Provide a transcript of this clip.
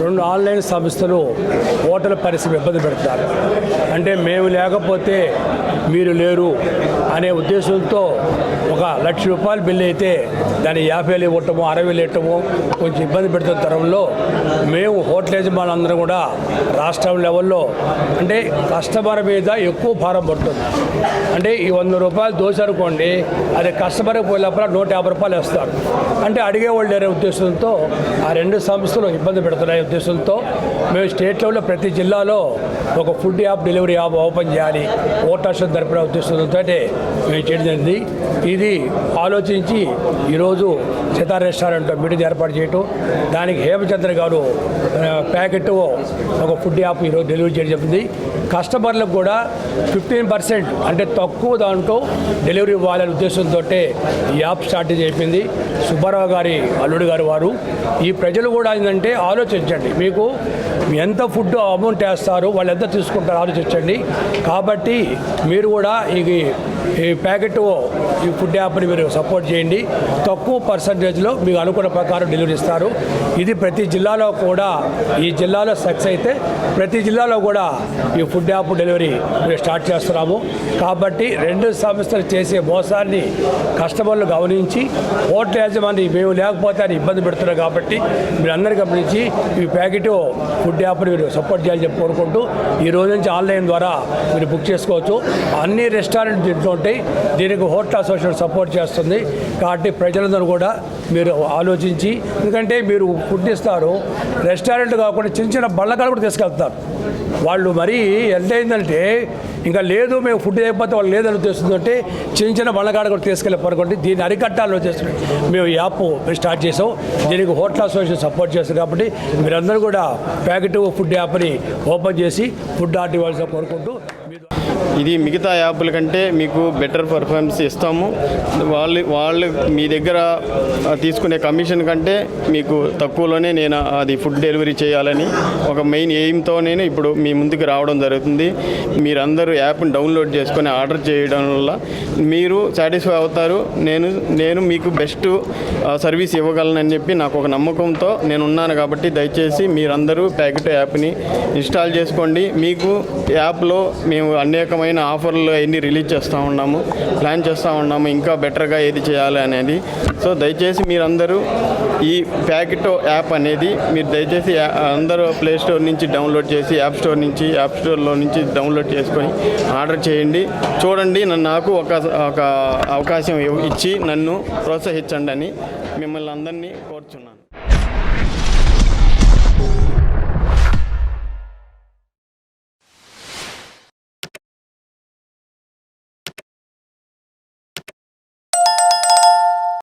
రెండు ఆన్లైన్ సంస్థలు ఓటర్ల పరిస్థితి ఇబ్బంది పెడతారు అంటే మేము లేకపోతే మీరు లేరు అనే ఉద్దేశంతో ఒక లక్ష రూపాయలు బిల్లు అయితే దాన్ని యాభై వేలు ఇవ్వటము అరవై వేలు ఇవ్వటము కొంచెం ఇబ్బంది పెడుతున్న తరంలో మేము హోటల్ యజమానులందరూ కూడా రాష్ట్రం లెవెల్లో అంటే కస్టమర్ మీద ఎక్కువ భారం పడుతుంది. అంటే ఈ వంద రూపాయలు దోశ అనుకోండి అది కస్టమర్కి పోయినప్పుడు నూట యాభై రూపాయలు వేస్తారు. అంటే అడిగేవాళ్ళు లేరే ఉద్దేశంతో ఆ రెండు సంస్థలు ఇబ్బంది పెడుతున్నాయి ఉద్దేశంతో మేము స్టేట్ లెవెల్లో ప్రతి జిల్లాలో ఒక food app delivery app open చేయాలి. ఓటర్స్ తరపున ఉద్దేశంతో మేము చేయడం జరిగింది. ఇది ఆలోచించి ఈరోజు సీతా రెస్టారెంట్ మీటింగ్ ఏర్పాటు చేయటం. దానికి హేమచంద్ర గారు ప్యాకెట్ ఒక ఫుడ్ యాప్ ఈరోజు డెలివరీ చేయడం చెప్పింది కస్టమర్లకు కూడా ఫిఫ్టీన్ పర్సెంట్ అంటే తక్కువ దాంట్లో డెలివరీ ఇవ్వాలనే ఉద్దేశంతో ఈ యాప్ స్టార్ట్ చేయింది సుబ్బారావు గారి అల్లుడు గారు వారు. ఈ ప్రజలు కూడా ఏంటంటే ఆలోచించండి. మీకు ఎంత ఫుడ్ అమౌంట్ వేస్తారు వాళ్ళు ఎంత తీసుకుంటారో ఆలోచించండి. కాబట్టి మీరు కూడా ఈ ఈ ప్యాకెట్ ఈ ఫుడ్ యాప్ని మీరు సపోర్ట్ చేయండి. తక్కువ పర్సంటేజ్లో మీకు అనుకున్న ప్రకారం డెలివరీ ఇస్తారు. ఇది ప్రతి జిల్లాలో కూడా ఈ జిల్లాలో సక్సెస్ అయితే ప్రతి జిల్లాలో కూడా ఈ ఫుడ్ యాప్ డెలివరీ మేము స్టార్ట్ చేస్తున్నాము. కాబట్టి రెండు సంస్థలు చేసే మోసాన్ని కస్టమర్లు గమనించి హోటల్ యాజమాన్ని మేము లేకపోతే అని ఇబ్బంది పెడుతున్నారు కాబట్టి మీరు గమనించి ఈ ప్యాకెట్ ఫుడ్ యాప్ని మీరు సపోర్ట్ చేయాలని చెప్పి కోరుకుంటూ ఈ రోజు నుంచి ఆన్లైన్ ద్వారా మీరు బుక్ చేసుకోవచ్చు. అన్ని రెస్టారెంట్ దీంట్లో ఉంటాయి. దీనికి హోటల్ అసోసియేషన్ సపోర్ట్ చేస్తుంది. కాబట్టి ప్రజలందరూ కూడా మీరు ఆలోచించి ఎందుకంటే మీరు ఫుడ్ ఇస్తారు రెస్టారెంట్ కాకుండా చిన్న చిన్న బళ్ళకాలు కూడా తీసుకెళ్తారు. వాళ్ళు మరీ ఎంత అయిందంటే ఇంకా లేదు మేము ఫుడ్ అయిపోతే వాళ్ళు లేదని తెలుస్తుందంటే చిన్న చిన్న బళ్ళగాడ కూడా తీసుకెళ్ళి పనుకోండి దీన్ని అరికట్టాలని ఉద్దేశం. మేము ఈ యాప్ స్టార్ట్ చేసాం దీనికి హోటల్ అసోసియేషన్ సపోర్ట్ చేస్తారు కాబట్టి మీరందరూ కూడా ప్యాకెట్ ఫుడ్ యాప్ని ఓపెన్ చేసి ఫుడ్ ఆర్డర్ ఇవ్వాల్సిన కోరుకుంటూ ఇది మిగతా యాప్ల కంటే మీకు బెటర్ పర్ఫార్మెన్స్ ఇస్తాము. వాళ్ళు వాళ్ళు మీ దగ్గర తీసుకునే కమిషన్ కంటే మీకు తక్కువలోనే నేను అది ఫుడ్ డెలివరీ చేయాలని ఒక మెయిన్ ఎయిమ్తో నేను ఇప్పుడు మీ ముందుకు రావడం జరుగుతుంది. మీరందరూ యాప్ని డౌన్లోడ్ చేసుకొని ఆర్డర్ చేయడం వల్ల మీరు సాటిస్ఫై అవుతారు. నేను నేను మీకు బెస్ట్ సర్వీస్ ఇవ్వగలనని చెప్పి నాకు ఒక నమ్మకంతో నేను ఉన్నాను కాబట్టి దయచేసి మీరందరూ ప్యాకెట్ యాప్ని ఇన్స్టాల్ చేసుకోండి. మీకు యాప్లో మేము అనేక అనేకమైన ఆఫర్లు అవన్నీ రిలీజ్ చేస్తూ ఉన్నాము ప్లాన్ చేస్తూ ఉన్నాము ఇంకా బెటర్గా ఏది చేయాలి అనేది. సో దయచేసి మీరందరూ ఈ ప్యాకెట్ యాప్ అనేది మీరు దయచేసి అందరూ ప్లే స్టోర్ నుంచి డౌన్లోడ్ చేసి యాప్ స్టోర్ నుంచి యాప్ స్టోర్లో నుంచి డౌన్లోడ్ చేసుకొని ఆర్డర్ చేయండి. చూడండి నన్ను నాకు ఒక ఒక అవకాశం ఇచ్చి నన్ను ప్రోత్సహించండి అని మిమ్మల్ని అందరినీ కోరుచున్నాను.